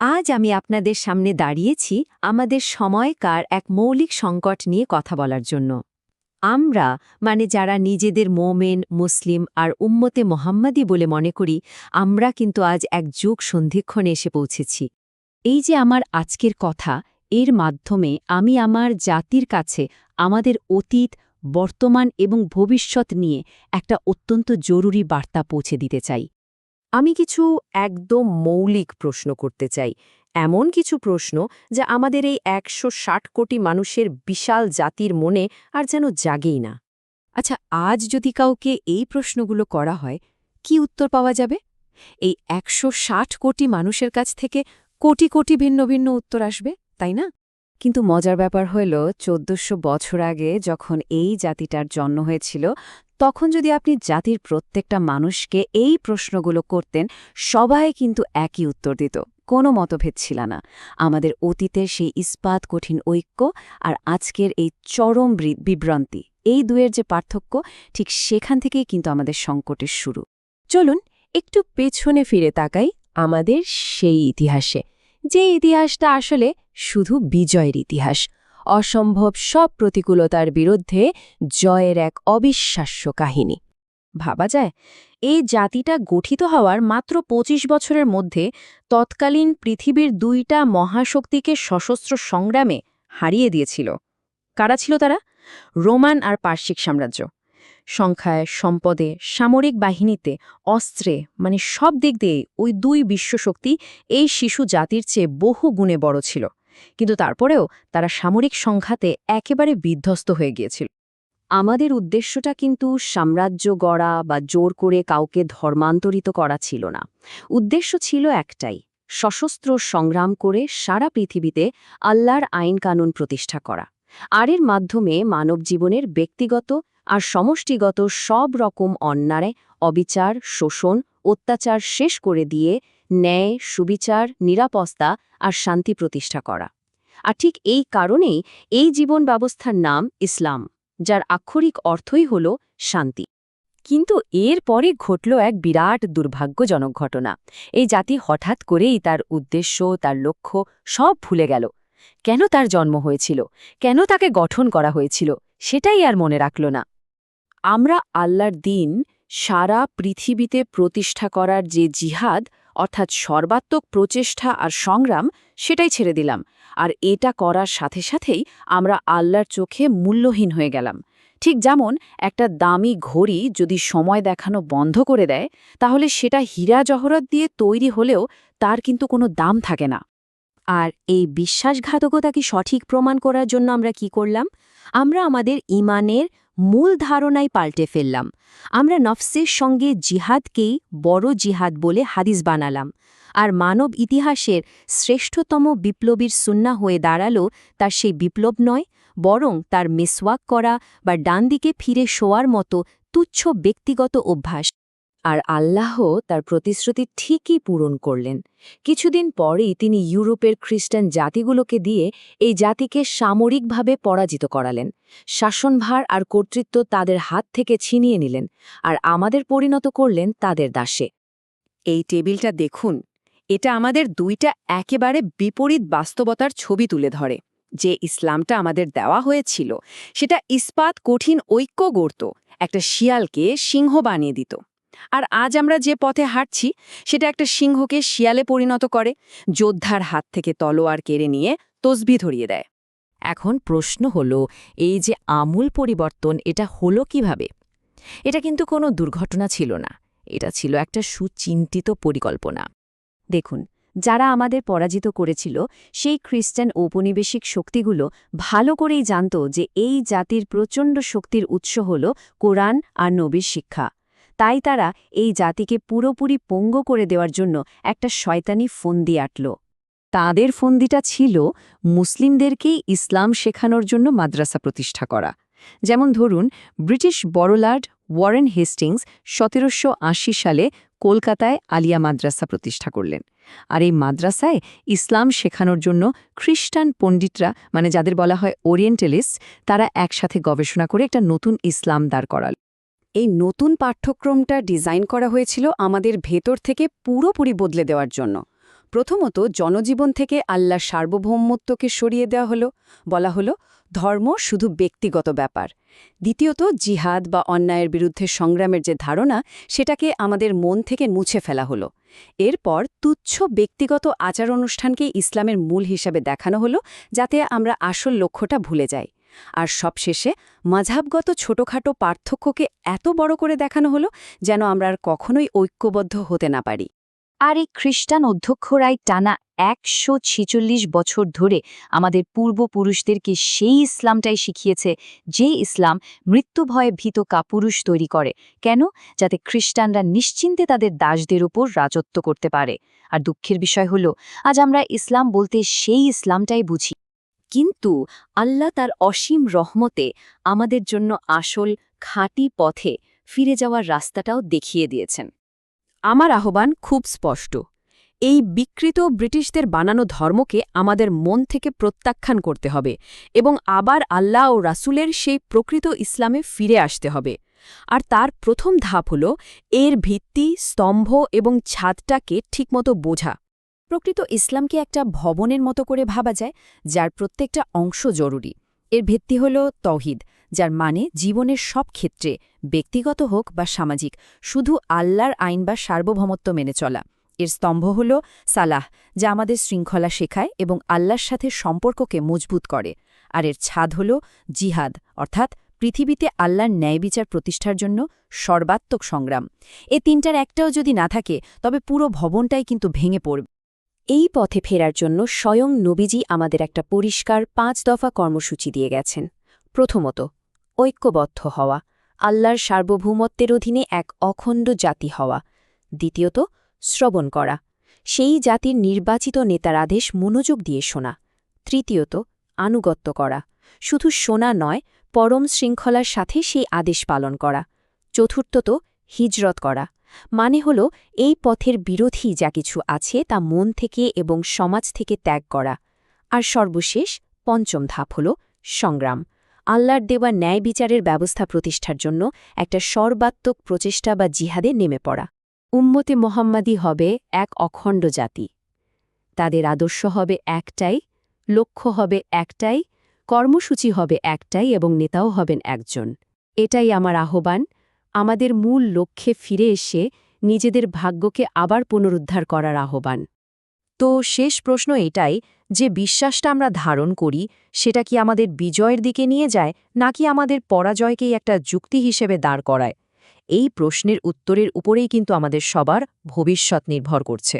আজ আমি আপনাদের সামনে দাঁড়িয়েছি আমাদের সময়কার এক মৌলিক সংকট নিয়ে কথা বলার জন্য। আমরা মানে যারা নিজেদের মোমেন, মুসলিম আর উম্মতে মোহাম্মদী বলে মনে করি, আমরা কিন্তু আজ এক যুগ সন্ধিক্ষণে এসে পৌঁছেছি। এই যে আমার আজকের কথা, এর মাধ্যমে আমি আমার জাতির কাছে আমাদের অতীত, বর্তমান এবং ভবিষ্যৎ নিয়ে একটা অত্যন্ত জরুরি বার্তা পৌঁছে দিতে চাই। আমি কিছু একদম মৌলিক প্রশ্ন করতে চাই। এমন কিছু প্রশ্ন যা আমাদের এই একশো ষাট কোটি মানুষের বিশাল জাতির মনে আর যেন জাগেই না। আচ্ছা আজ যদি কাউকে এই প্রশ্নগুলো করা হয়, কি উত্তর পাওয়া যাবে? এই একশো ষাট কোটি মানুষের কাছ থেকে কোটি কোটি ভিন্ন ভিন্ন উত্তর আসবে, তাই না? কিন্তু মজার ব্যাপার হল, চোদ্দশো বছর আগে যখন এই জাতিটার জন্ম হয়েছিল তখন যদি আপনি জাতির প্রত্যেকটা মানুষকে এই প্রশ্নগুলো করতেন, সবাই কিন্তু একই উত্তর দিত। কোনো মতভেদ ছিল না। আমাদের অতীতের সেই ইস্পাত, কঠিন ঐক্য আর আজকের এই চরম বিভ্রান্তি, এই দুয়ের যে পার্থক্য, ঠিক সেখান থেকেই কিন্তু আমাদের সংকটের শুরু। চলুন একটু পেছনে ফিরে তাকাই আমাদের সেই ইতিহাসে। যে ইতিহাসটা আসলে শুধু বিজয়ের ইতিহাস অসম্ভব সব প্রতিকূলতার বিরুদ্ধে জয়ের এক অবিশ্বাস্য কাহিনী। ভাবা যায়, এই জাতিটা গঠিত হওয়ার মাত্র ২৫ বছরের মধ্যে তৎকালীন পৃথিবীর দুইটা মহাশক্তিকে সশস্ত্র সংগ্রামে হারিয়ে দিয়েছিল। কারা ছিল তারা? রোমান আর পার্শ্বিক সাম্রাজ্য। সংখ্যায়, সম্পদে, সামরিক বাহিনীতে, অস্ত্রে মানে সব দিক দিয়ে ওই দুই বিশ্বশক্তি এই শিশু জাতির চেয়ে বহু গুণে বড় ছিল। কিন্তু তারপরেও তারা সামরিক সংঘাতে একেবারে বিধ্বস্ত হয়ে গিয়েছিল। আমাদের উদ্দেশ্যটা কিন্তু সাম্রাজ্য গড়া বা জোর করে কাউকে ধর্মান্তরিত করা ছিল না। উদ্দেশ্য ছিল একটাই, সশস্ত্র সংগ্রাম করে সারা পৃথিবীতে আল্লাহর আইন কানুন প্রতিষ্ঠা করা। আর এর মাধ্যমে মানব জীবনের ব্যক্তিগত আর সমষ্টিগত সব রকম অন্যায়, অবিচার, শোষণ, অত্যাচার শেষ করে দিয়ে ন্যায়, সুবিচার নিরাপস্তা আর শান্তি প্রতিষ্ঠা করা। আর ঠিক এই কারণেই এই জীবন ব্যবস্থার নাম ইসলাম, যার আক্ষরিক অর্থই হল শান্তি। কিন্তু এর পরে ঘটল এক বিরাট দুর্ভাগ্যজনক ঘটনা। এই জাতি হঠাৎ করেই তার উদ্দেশ্য, তার লক্ষ্য সব ভুলে গেল। কেন তার জন্ম হয়েছিল? কেন তাকে গঠন করা হয়েছিল? সেটাই আর মনে রাখল না। আমরা আল্লাহর দিন সারা পৃথিবীতে প্রতিষ্ঠা করার যে জিহাদ অর্থাৎ সর্বাত্মক প্রচেষ্টা আর সংগ্রাম সেটাই ছেড়ে দিলাম। আর এটা করার সাথে সাথেই আমরা আল্লাহর চোখে মূল্যহীন হয়ে গেলাম। ঠিক যেমন একটা দামি ঘড়ি যদি সময় দেখানো বন্ধ করে দেয়, তাহলে সেটা হীরা জহরত দিয়ে তৈরি হলেও তার কিন্তু কোনো দাম থাকে না। আর এই বিশ্বাসঘাতকতাকে সঠিক প্রমাণ করার জন্য আমরা কি করলাম? আমরা আমাদের ইমানের মূল ধারণাই পাল্টে ফেললাম। আমরা নফসের সঙ্গে জিহাদকেই বড় জিহাদ বলে হাদিস বানালাম। আর মানব ইতিহাসের শ্রেষ্ঠতম বিপ্লবীর সুন্না হয়ে দাঁড়াল তার সেই বিপ্লব নয়, বরং তার মেসওয়াক করা বা ডান দিকে ফিরে শোয়ার মতো তুচ্ছ ব্যক্তিগত অভ্যাস। আর আল্লাহ তার প্রতিশ্রুতি ঠিকই পূরণ করলেন। কিছুদিন পরেই তিনি ইউরোপের খ্রিস্টান জাতিগুলোকে দিয়ে এই জাতিকে সামরিকভাবে পরাজিত করালেন। শাসনভার আর কর্তৃত্ব তাদের হাত থেকে ছিনিয়ে নিলেন আর আমাদের পরিণত করলেন তাদের দাসে। এই টেবিলটা দেখুন, এটা আমাদের দুইটা একেবারে বিপরীত বাস্তবতার ছবি তুলে ধরে। যে ইসলামটা আমাদের দেওয়া হয়েছিল, সেটা ইস্পাত কঠিন ঐক্য গড়ত, একটা শিয়ালকে সিংহ বানিয়ে দিত। আর আজ আমরা যে পথে হাঁটছি, সেটা একটা সিংহকে শিয়ালে পরিণত করে, যোদ্ধার হাত থেকে তলোয়ার কেড়ে নিয়ে তসবি ধরিয়ে দেয়। এখন প্রশ্ন হল, এই যে আমূল পরিবর্তন, এটা হলো কীভাবে? এটা কিন্তু কোনো দুর্ঘটনা ছিল না, এটা ছিল একটা সুচিন্তিত পরিকল্পনা। দেখুন, যারা আমাদের পরাজিত করেছিল, সেই খ্রিস্টান ঔপনিবেশিক শক্তিগুলো ভালো করেই জানত যে এই জাতির প্রচণ্ড শক্তির উৎস হল কোরআন আর নবীর শিক্ষা। তাই তারা এই জাতিকে পুরোপুরি পঙ্গ করে দেওয়ার জন্য একটা শয়তানি ফন্দি আটল। তাদের ফন্দিটা ছিল মুসলিমদেরকেই ইসলাম শেখানোর জন্য মাদ্রাসা প্রতিষ্ঠা করা। যেমন ধরুন, ব্রিটিশ বড়লার্ড ওয়ারেন হেস্টিংস সতেরোশো আশি সালে কলকাতায় আলিয়া মাদ্রাসা প্রতিষ্ঠা করলেন। আর এই মাদ্রাসায় ইসলাম শেখানোর জন্য খ্রিস্টান পণ্ডিতরা মানে যাদের বলা হয় ওরিয়েন্টালিস্ট, তারা একসাথে গবেষণা করে একটা নতুন ইসলাম দাঁড় করাল। এই নতুন পাঠ্যক্রমটা ডিজাইন করা হয়েছিল আমাদের ভেতর থেকে পুরোপুরি বদলে দেওয়ার জন্য। প্রথমত জনজীবন থেকে আল্লাহর সার্বভৌমত্বকে সরিয়ে দেওয়া হলো। বলা হলো, ধর্ম শুধু ব্যক্তিগত ব্যাপার। দ্বিতীয়ত, জিহাদ বা অন্যায়ের বিরুদ্ধে সংগ্রামের যে ধারণা, সেটাকে আমাদের মন থেকে মুছে ফেলা হলো। এরপর তুচ্ছ ব্যক্তিগত আচার অনুষ্ঠানকে ইসলামের মূল হিসাবে দেখানো হলো, যাতে আমরা আসল লক্ষ্যটা ভুলে যাই। আর সবশেষে মাঝাবগত ছোটখাটো পার্থক্যকে এত বড় করে দেখানো হলো যেন আমরা আর কখনোই ঐক্যবদ্ধ হতে না পারি। আর এই খ্রিস্টান অধ্যক্ষরাই টানা একশো ছিচল্লিশ বছর ধরে আমাদের পূর্বপুরুষদেরকে সেই ইসলামটাই শিখিয়েছে, যে ইসলাম মৃত্যুভয়ে ভীত কাপুরুষ তৈরি করে। কেন? যাতে খ্রিস্টানরা নিশ্চিন্তে তাদের দাসদের উপর রাজত্ব করতে পারে। আর দুঃখের বিষয় হল, আজ আমরা ইসলাম বলতে সেই ইসলামটাই বুঝি। কিন্তু আল্লাহ তার অসীম রহমতে আমাদের জন্য আসল, খাঁটি পথে ফিরে যাওয়ার রাস্তাটাও দেখিয়ে দিয়েছেন। আমার আহ্বান খুব স্পষ্ট। এই বিকৃত ব্রিটিশদের বানানো ধর্মকে আমাদের মন থেকে প্রত্যাখ্যান করতে হবে এবং আবার আল্লাহ ও রাসুলের সেই প্রকৃত ইসলামে ফিরে আসতে হবে। আর তার প্রথম ধাপ হল, এর ভিত্তি, স্তম্ভ এবং ছাদটাকে ঠিকমতো বোঝা। প্রকৃত ইসলামকে একটা ভবনের মতো করে ভাবা যায়, যার প্রত্যেকটা অংশ জরুরি। এর ভিত্তি হল তৌহিদ যার মানে জীবনের সব ক্ষেত্রে, ব্যক্তিগত হোক বা সামাজিক, শুধু আল্লাহর আইন বা সার্বভৌমত্ব মেনে চলা। এর স্তম্ভ হল সালাহ, যা আমাদের শৃঙ্খলা শেখায় এবং আল্লাহর সাথে সম্পর্ককে মজবুত করে। আর এর ছাদ হল জিহাদ, অর্থাৎ পৃথিবীতে আল্লাহর ন্যায় বিচার প্রতিষ্ঠার জন্য সর্বাত্মক সংগ্রাম। এ তিনটার একটাও যদি না থাকে, তবে পুরো ভবনটাই কিন্তু ভেঙে পড়বে। এই পথে ফেরার জন্য স্বয়ং নবীজি আমাদের একটা পরিষ্কার পাঁচ দফা কর্মসূচি দিয়ে গেছেন। প্রথমত, ঐক্যবদ্ধ হওয়া, আল্লাহর সার্বভৌমত্বের অধীনে এক অখণ্ড জাতি হওয়া। দ্বিতীয়ত, শ্রবণ করা, সেই জাতির নির্বাচিত নেতার আদেশ মনোযোগ দিয়ে শোনা। তৃতীয়ত, আনুগত্য করা, শুধু শোনা নয়, পরম শৃঙ্খলার সাথে সেই আদেশ পালন করা। চতুর্থত, হিজরত করা। মানে হল, এই পথের বিরোধী যা কিছু আছে তা মন থেকে এবং সমাজ থেকে ত্যাগ করা। আর সর্বশেষ, পঞ্চম ধাপ হল সংগ্রাম। আল্লাহর দেওয়া ন্যায় বিচারের ব্যবস্থা প্রতিষ্ঠার জন্য একটা সর্বাত্মক প্রচেষ্টা বা জিহাদে নেমে পড়া। উম্মতে মোহাম্মদী হবে এক অখণ্ড জাতি। তাদের আদর্শ হবে একটাই, লক্ষ্য হবে একটাই, কর্মসূচি হবে একটাই এবং নেতাও হবেন একজন। এটাই আমার আহ্বান। আমাদের মূল লক্ষ্যে ফিরে এসে নিজেদের ভাগ্যকে আবার পুনরুদ্ধার করার আহ্বান। তো শেষ প্রশ্ন এটাই, যে বিশ্বাসটা আমরা ধারণ করি, সেটা কি আমাদের বিজয়ের দিকে নিয়ে যায়, নাকি আমাদের পরাজয়কেই একটা যুক্তি হিসেবে দাঁড় করায়? এই প্রশ্নের উত্তরের উপরেই কিন্তু আমাদের সবার ভবিষ্যৎ নির্ভর করছে।